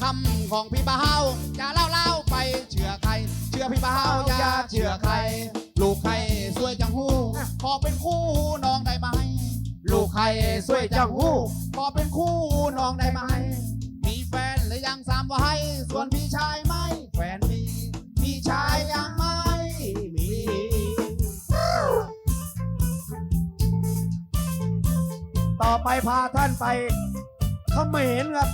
คำของพี่บ่าวอย่าเล่าเล่าไปเชื่อใคร เชื่อพี่บ่าวอย่าเชื่อใคร ลูกใครสวยจังหูขอเป็นคู่น้องได้ไหม ลูกใครสวยจังหูขอเป็นคู่น้องได้ไหม มีแฟนหรือยังสามไว้ส่วนพี่ชายไม่ แฟนมีพี่ชายยังไม่มีต่อไปพาท่านไปเขมรครับ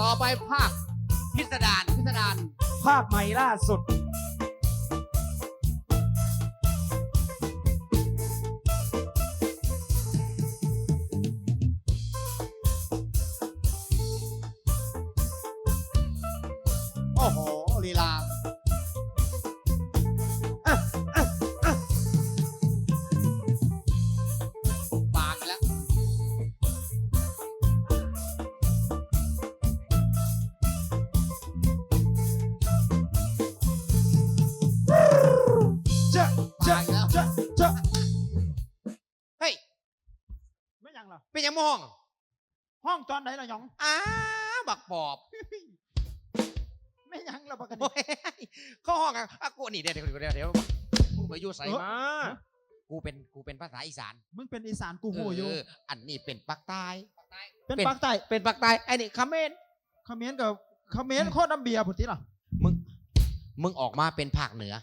ต่อไปภาคพิสดารพิสดารภาพใหม่ล่าสุด ยังเหรอเป็นยังมอง ห้องตอนไหนล่ะหยองอ้าบักปอบไม่ยังเหรอปกติโอ้ยเข้าห้องอะอะกูนี่เดี๋ยวเดี๋ยวเดี๋ยวเดี๋ยวมึงไปอยู่ใส่มากูเป็นกูเป็นภาษาอีสานมึงเป็นอีสานกูหูอยู่เอออันนี้เป็นปักใต้เป็นเป็นปากใต้เป็นปักใต้ไอ้นี่คาเขมนเขมรกับเขมรโคตรน้ำเบียร์พุทธิล่ะมึงมึงออกมาเป็นภาคเหนือ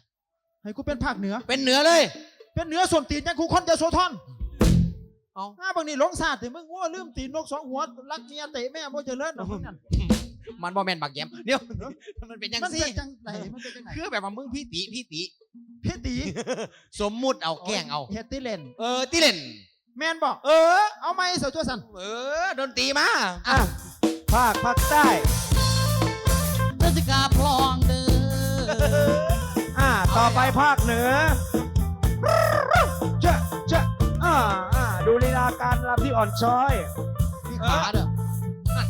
ให้กูเป็นภาคเหนือ เป็นเหนือเลย เป็นเหนือส่วนตีนยังกูคนจะโซทอน เอาอ้าบางนี่หลงศาสตร์ถึงมึงว่าลืมตีนนกสองหัวรักเมียเตะแม่โมเจริญนะมึงนั่นมันบอแมนบักแยมเดี๋ยวมันเป็นยังมันซี่เป็นจังไหนมันเป็นจังไหนคือแบบว่ามึงพี่ติพี่ติพี่ตีสมมุติเอาแกล้งเอาเฮดติเลนเออที่เล่นแมนบอกเออ เอาไหมเสือตัวสันเออดนตรีมาอะภาคภาคใต้เธอจะกล้าพลองเด้ออ่าต่อไปภาคเหนือจะจะอ่าอ่า ดูลีลาการรำที่อ่อนช้อยพี่ขาเด้อนั่น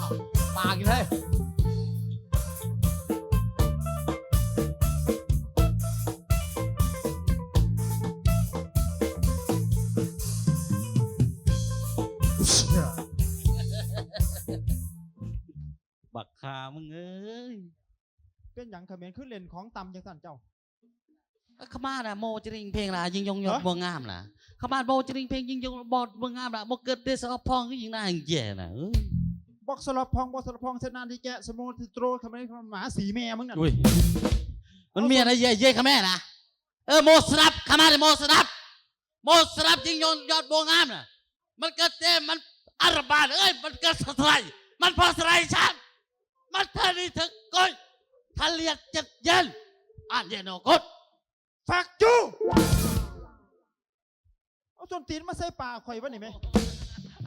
อ้าวปากอยู่เลยบักขามึงเอ้ย เป็นอย่างเขมรขึ้นเลนของตำจังสันเจ้า ขมาน่ะโมจริงเพลงล่ะยิงยงยอดฮะบัวงามล่ะขมาโมจริงเพลงยิงยงบอดบัวงามล่ะโมเกิดเดสอพองก็ยิงหน้าอย่างแย่น่ะเอ้ยบอกสลับพองบอกสลับพองเสนานที่แกะสมุนที่โตรทำไมหมาสีแม่มึงน่ะอุ้ยมันมีอะไรเย่เย่ขแม่นะเออโมสนับขมาเลยโมสนับโมสนับยิงยงยอดบัวงามน่ะมันเกิดเต้มันอารบานเอ้ยมันเกิดสะไลมันพอสไลฉันมันเท่านี้ถึงก้อยทะเลียดจัดเย็นอ่านเย็นโอกด ฟักจูเอาต้นตีนมาใส่ปากข่อยวะนี่ไหม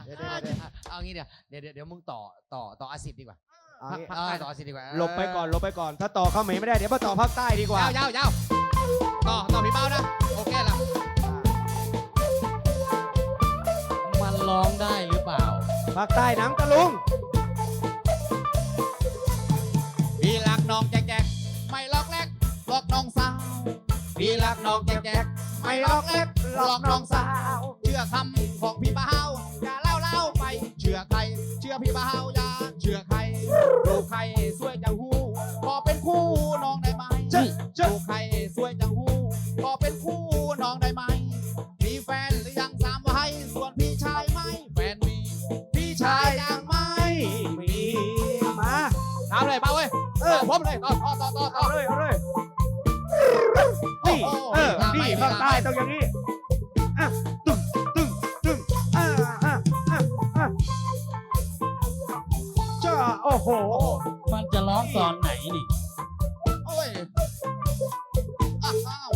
เดี๋ยวเดี๋ยวเดี๋ยวเอางี้เดี๋ยวเดี๋ยวเดี๋ยวเดี๋ยวมึงต่อต่อต่ออาสิทธิ์ดีกว่าเอางี้เออต่ออาสิทธิ์ดีกว่าหลบไปก่อนหลบไปก่อน ถ้าต่อเข้าเขมรไม่ได้เดี๋ยวมาต่อภาคใต้ดีกว่า ยาวยาวยาวต่อต่อพี่เป้านะ โอเคละมันร้องได้หรือเปล่า ภาคใต้หนังตะลุง พี่รักน้องแจ๊ก พี่รักน้องแจ๊กแจ๊กไม่ลอกแรกหลอกน้องสาว เชื่อคำของพี่บ่าวอย่าเล่าเล่าไป เชื่อใคร เชื่อพี่บ่าวอย่าเชื่อใครลูกใครสวยจังหูขอเป็นคู่น้องได้ไหมเจ๊เจ๊ลูกใครสวยจังหูขอเป็นคู่น้องได้ไหม มีแฟนหรือยังสามไว้ส่วนพี่ชายไม่แฟนมี พี่ชายยังไม่มีมาถามเลยเป้าเว้ยเอเอออผมเลยต่อต่อต่อต่อต่อเอาเลยเอาเลย นี่เออนี่ภาคใต้ต้องอย่างนี้อะตึ้งตึ้งตึ้งอ่าอ่าอ่าอ่าจ้าโอ้โห มันจะร้องตอนไหนนี่โอ้ยอ้าว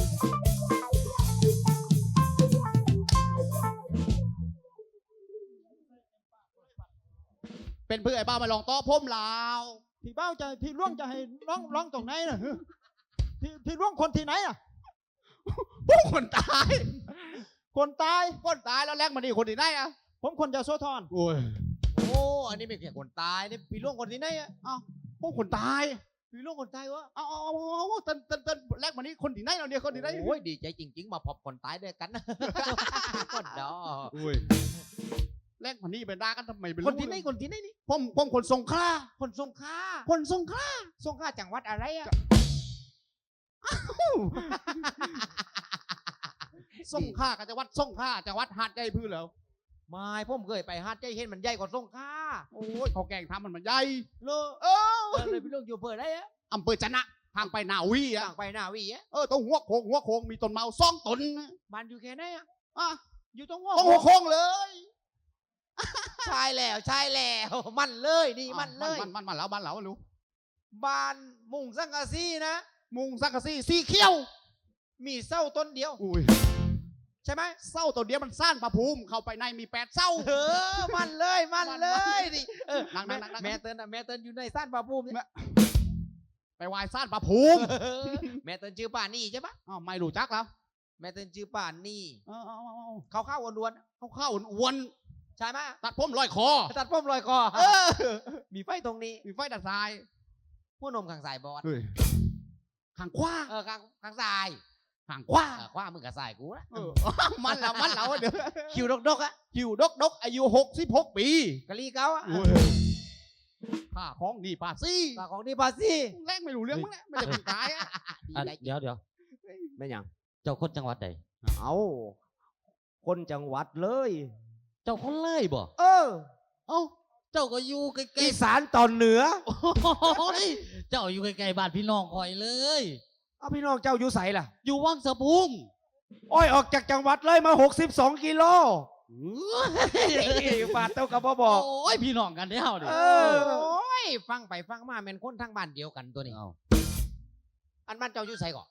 เป็นเพื่อไอ้บ้ามาลองโต๊ะผมลาว พี่เบ้าจะพี่ล่วงจะให้ร้องร้องตรงไหนน่ะ พี่พี่ล่วงคนที่ไหนอะผู้คนตาย คนตาย คนตายแล้วแลกมาดีคนที่ไหนอะ ผมคนจะโซทอนโอ้ยโอ้อันนี้ไม่ใช่คนตายนี่พี่ล่วงคนที่ไหนอะพวกคนตายพี่ล่วงคนตายวะเอาเอาเอาเอาเอาเต้นเต้นเต้นแลกมานี่คนที่ไหนเราเนี่ยคนที่ไหนโอ้ยดีใจจริง ๆ มาพบคนตายด้วยกันคนดอโอ้ยแลกมานี่ไปด่ากันทำไมไม่รู้คนที่ไหนคนที่ไหนนี่ผมผมคนสงขลาคนสงขลาคนสงขลาสงขลาจังหวัดอะไรอะ สงขลากับจังหวัดสงขลาจังหวัดหาดใหญ่พื้นแล้วไม่ผมเคยไปหาดใจเห็นมันใหญ่กว่าสงขลาโอ้ยเขาแกล้งทำมันมันใหญ่เลอเออเออเลยพี่ล่วงอยู่เปิดได้อะอำเภอจะนะทางไปนาวีอะต่างไปหน้าวีอะเออตรงหัวโค้งหัวโค้งมีต้นเมาสองต้นบ้านอยู่แค่ไหนอะอะอยู่ตรงหัวตรงหัวโค้งเลยใช่แล้วใช่แล้วมันเลยนี่มันเลยมันมันมันแล้วบ้านเรารู้บ้านมุงสังกะสีนะ มุงสังกะสีสีเขียว มีเศร้าต้นเดียว อุ้ยใช่ไหมเศร้าตัวเดียวมันซ่านประภูมิ เข้าไปในมีแปดเศร้า เออ มันเลยมันเลยดิเออนั่งแม่นั่งนั่ง แม่เติ้ลอะแม่เติ้ลอยู่ในซ่านปลาปูมเนี่ยไปวายซ่านประภูมิเออแม่เติ้ลชื่อป่านี่ใช่ปะอ้าวไม่รู้จักแล้วแม่เติ้ลชื่อป่านี่เออเอาเอาเอาเขาเข้าอ้วนเขาเข้าอ้วนๆใช่ไหมๆตัดผมลอยคอ ตัดผมลอยคอเออ มีไฟตรงนี้มีไฟดัดทราย ผู้นมข้างสายบอด ข้างขวาเออข้างข้างสายข้างขวาเออขวามึงกับสายกูนะเออมันละมันแล้วเดี๋ยวคิวดกดกๆอะคิวดกดกอายุหกสิบหกปีกะลีเก้าอะข้าของดีป่าซี่ปากของดีปาซี่แรกไม่รู้เรื่องมั้งเนี่ยไม่จะเป็นตายอะอันเดี๋ยวเดี๋ยวไม่ยังเจ้าคนจังหวัดใดเอาคนจังหวัดเลย เจ้าคนเลยบ่เออ เอ้า เจ้าก็อยู่ใกล้อีสานตอนเหนือ ๆโอ้ยเจ้าอยู่ใกล้ๆบ้านพี่น้องคอยเลย เอาพี่น้องเจ้าอยู่ใสล่ะ อยู่วังสะพุงอ้อยออกจากจังหวัดเลยมา 62 กิโลบาทเต้ากับพ่อบอก โอ้ยพี่น้องกันเด้เฮาดิเออ โอ้ย ฟังไปฟังมาเป็นคนทั้งบ้านเดียวกันตัวนี้ เอาอันบ้านเจ้าอยู่ใสก่อน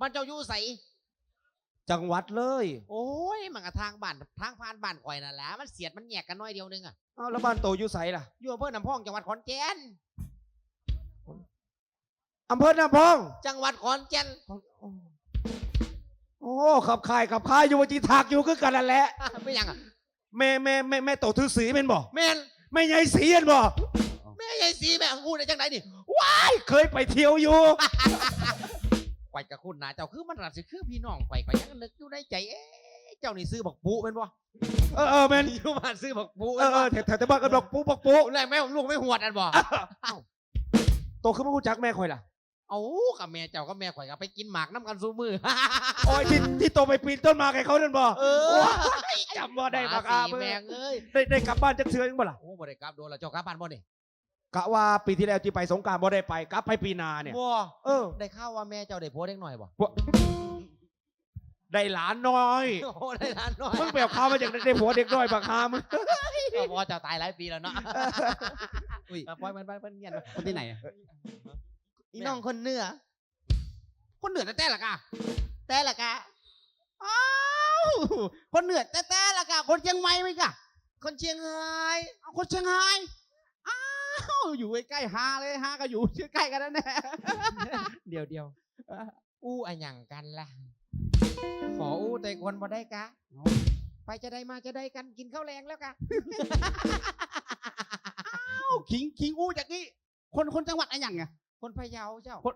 บ้านเจ้าอยู่ใส จังหวัดเลย โอ้ยมันกับทางบ้านทางผ่านบ้านข่อยนั่นแหละมันเสียดมันแยกกันน้อยเดียวนึงอะเอาแล้วบ้านโตอยู่ใสล่ะอยู่อำเภอน้ำพองจังหวัดขอนแก่นอำเภอน้ำพอง จังหวัดขอนแก่นโอ้ขับคายขับคายอยู่ว่าจีถากอยู่คือกันนั่นแหละไม่ยังอะแม่แม่แม่แม่โตถือสีเป็นบ่แม่นแม่ใหญ่สีเป็นบ่แม่ใหญ่สีแม่งูในจังไหนนี่เคยไปเที่ยวอยู่ ข่อยกับคุณนะเจ้าคือมันรัดสิคือพี่น้องข่อยข่อยยังนึกอยู่ในใจเอ๊ะเจ้านี่ซื้อบักปูเป็นบ่เออเออแม่นอยู่บ้านซื้อบักปูเอเป็นอเอบ่อแถวแถวแต่บ้านกันดอกปุ๊ปักปุ๊แรงแม่ลูกไม่หวดอันบ่โตขึ้นมาหูจักแม่คอยล่ะเอากับแม่เจ้ากับแม่ข่อยก็ไปกินหมากน้ำกันซูมือโอ้ยที่ที่โตไปปีนต้นไมาให้เขานั่นบ่เออจำว่าได้หปากสีอาแม่งเอ้ยได้ได้กลับบ้านจักเทือยังบ่ล่ะโอ้บ่ได้กลับโดนแล้วเจ้ากลับบ้านบ่นี่ กะว่าปีที่แล้วที่ไปสงกรารบ่ได้ไปกลับไปปีหนาเนี่ยบ่เออ ได้ข่าวว่าแม่เจ้าได้โพสต์เล็กหน่อยบ่ได้หลานน้อย โอ้ได้ล้านหน่อยมึงไปเอาข้าวมาจากได้ผัวเด็กน้อยบักฮามึงก็พอเจ้าตายหลายปีแล้วเนาะอุ้ยปล่อยมันไปมันเงียบคนที่ไหนอะอีน้องคนเหนือ คนเหนือแต่แต่ละกะแต่ละกะอ้าวคนเหนือแต่แต่ละกะคนเชียงใหม่ไหมกะคนเชียงรายเอาคนเชียงรายอ้าวอยู่ใกล้ๆฮาเลยฮาก็อยู่ชื่อใกล้กันนั่นแหละเดี๋ยวเดียวอู้อะหยังกันล่ะ ขออู้แต่คนบ่ได้กะ ไปจะได้มาจะได้กันกินข้าวแรงแล้วกะอ้าวขิงขิงอู้จากนี้ คนคนจังหวัดอะไรอย่างไงคนพะเยาเจ้า คน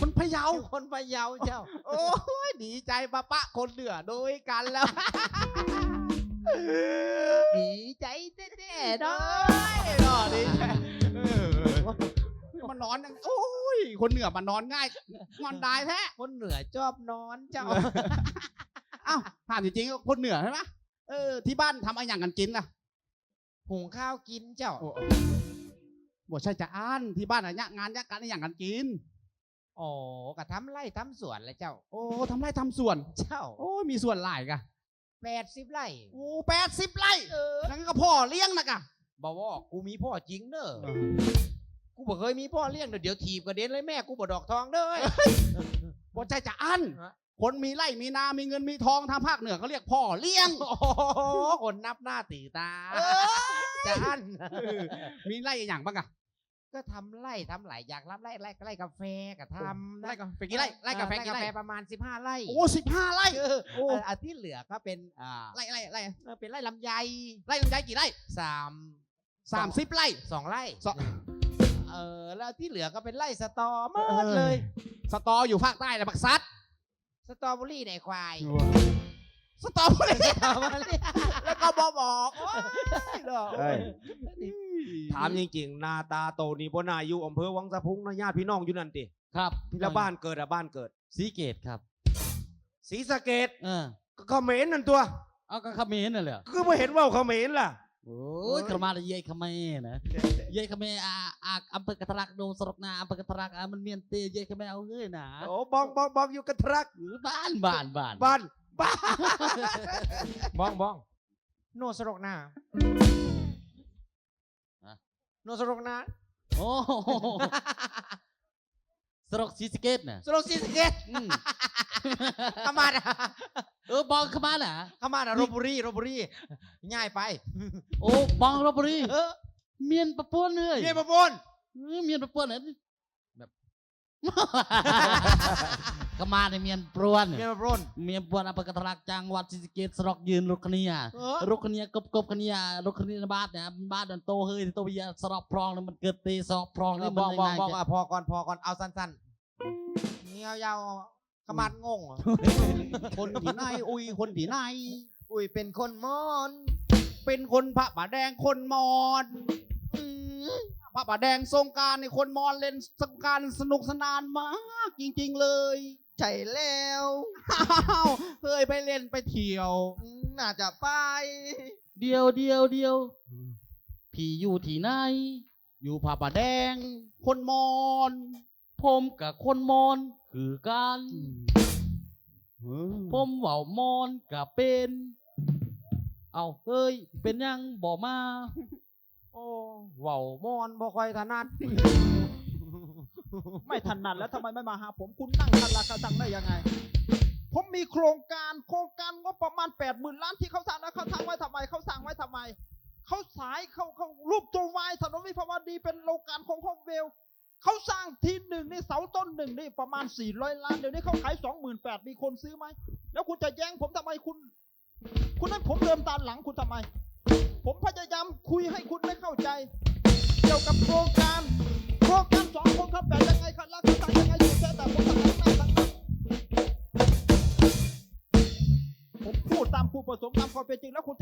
คนพะเยา คนพะเยาเจ้า โอ้ยดีใจปะปะคนเหนือโดยกันแล้ว ดีใจแน่ๆเนาะนอนดีใจเออมันนอนยังโอ้ย คนเหนือมันนอนง่ายนอนได้แท้คนเหนือชอบนอนเจ้าอ้าวถามจริงๆคนเหนือใช่ไหมเออ ที่บ้านทำอะไรอย่างกันกินล่ะหุงข้าวกินเจ้าบอกใช่จะอ่านที่บ้านอะไรงานยากการอะไรอย่างกันกินโอ้กะทำไร่ทำสวนเลยเจ้า โอ้ทำไรทำสวน เจ้า โอ้ยมีส่วนหลายกะ แปดสิบไร่โอ้แปดสิบไร่เออนั่นก็พ่อเลี้ยงนะกะบอกว่ากูมีพ่อจริงเด้อกูบอกเคยมีพ่อเลี้ยงเด้อเดี๋ยวถีบกระเด็นเลยแม่กูบอกดอกทองเด้อบอกใช่จะอ่านฮะคนมีไร่มีนา มีเงินมีทองทางภาคเหนือเขาเรียกพ่อเลี้ยง โอ้โหคนนับหน้าตีตาเออจานมีไร่อย่างบ้างอะ ก็ทำไร่ทำหลายอย่างรับไร่ไร่ไร่กาแฟก็ทำนะไล่กาแฟกี่ไร่ไล่กาแฟเออกี่ไร่ประมาณสิบห้าไร่โอ้สิบห้าไร่เออโอ้เอออันที่เหลือก็เป็นอ่าไร่ไร่ไร่เออเป็นไร่ลำไยไร่ลำไยกี่ไร่สามสามสิบไร่ สองไร่สอง เออแล้วที่เหลือก็เป็นไร่สตอหมดเลย สตออยู่ภาคใต้นะบักซัดสตรอเบอรี่ในควายสตอเบอรี่ แล้วก็บอบอกโอ้ยดอกเอ้ย ถามจริงๆหนาตาโตนี่บ่นาอยู่อำเภอวังสะพุงนะญาติพี่น้องอยู่นั่นติครับแล้วบ้านเกิดอะบ้านเกิดสีเกตครับศรีสะเกดเออก็เขมรนั่นตัว เอาก็เขมรนั่นแหละคือบ่เห็นเว่าเขมรล่ะโอ้ยขมาเยเขมรนะเยเขมรอาอาอำเภอกระทรักโดนสรกนาอำเภอกระทรักอามันเมียนเตเยเขมรเอาเฮ้ยนะโอ้บอกบอกบอกอยู่กันทรักหรือบ้านบ้านบ้านบ้านบ้านบ้องบ้องโนสรกนา โนสรกนะโอ้โหสรกซีสะเกตนะสรกซีสะเกตอืมขมาดเออบองขมาน่ะขมาดรบุรีโรบุรีง่ายไป โอ้บองโรบุรีเออเมียนปะปวนเลยเมียนประปนเออเมียนปะปวนเนี่ย ขมาในเมียนปรวนเมียประปนเมียนปรวนอำเภอกระทรักจังหวัดศรีสะเกตสรกยืนลุกเนียเออรุกเนียกบกบเนียรุกเนียบ้านเนี่ยบ้านดันโตเฮ้ยโตวิยาสรอบพรองเนี่ยมันเกิดตีสอบพรองนี่บมันอกยังบอกไงบอกจะอะพอก่อนพอก่อนเอาสั้นๆเงี้ยวยาวๆขมาดงงคนที่ไหนอุ้ยคนที่ไหนอุ้ยเป็นคนมอน เป็นคนพระป่าแดงคนมอนอืม พระป่าแดงสงกรารในคนมอนเล่นสงกรารสนุกสนานมากจริงๆเลยใช่แล้วอ้าวเคยไปเล่นไปเที่ยวอืมน่าจะไป เดียวเดียวเดียวพี่อยู่ที่ไหน อยู่พระป่าแดง คนมอน ผมกับคนมอน คือกันผมเว่ามอนกับเป็น เอาเฮ้ย เป็นยังบอกมา โอ้เว้ามอนบ่ค่อยถนัด ไม่ถนัดแล้วทำไมไม่มาหาผมคุณนั่งทันราคาจังได้ยังไง ผมมีโครงการโครงการงบประมาณแปดหมื่นล้านที่เขาสร้างนะเขาสร้างไว้ทำไมเขาสร้างไว้ทำไม เขาสายเขาเขารูปตัวไม้ถนนวิภาวดีเป็นโรงการของฮอกเวลเขาสร้างทีหนึ่งนี่เสาต้นหนึ่งนี่ประมาณสี่ร้อยล้านเดี๋ยวนี้เขาขายสองหมื่นแปดมีคนซื้อไหมแล้วคุณจะแย่งผมทำไมคุณ คุณนั้นผมเดิมตามหลังคุณทำไม ผมพยายามคุยให้คุณได้เข้าใจ เกี่ยวกับโครงการ โครงการสองโครงการแปดยังไงครับแล้วเขาสั่งยังไงอยู่แค่แต่ผมสั่งข้างหน้าสั่งหลังผมพูดตามผู้ประสงค์ตามความเป็นจริงแล้วคุณจะ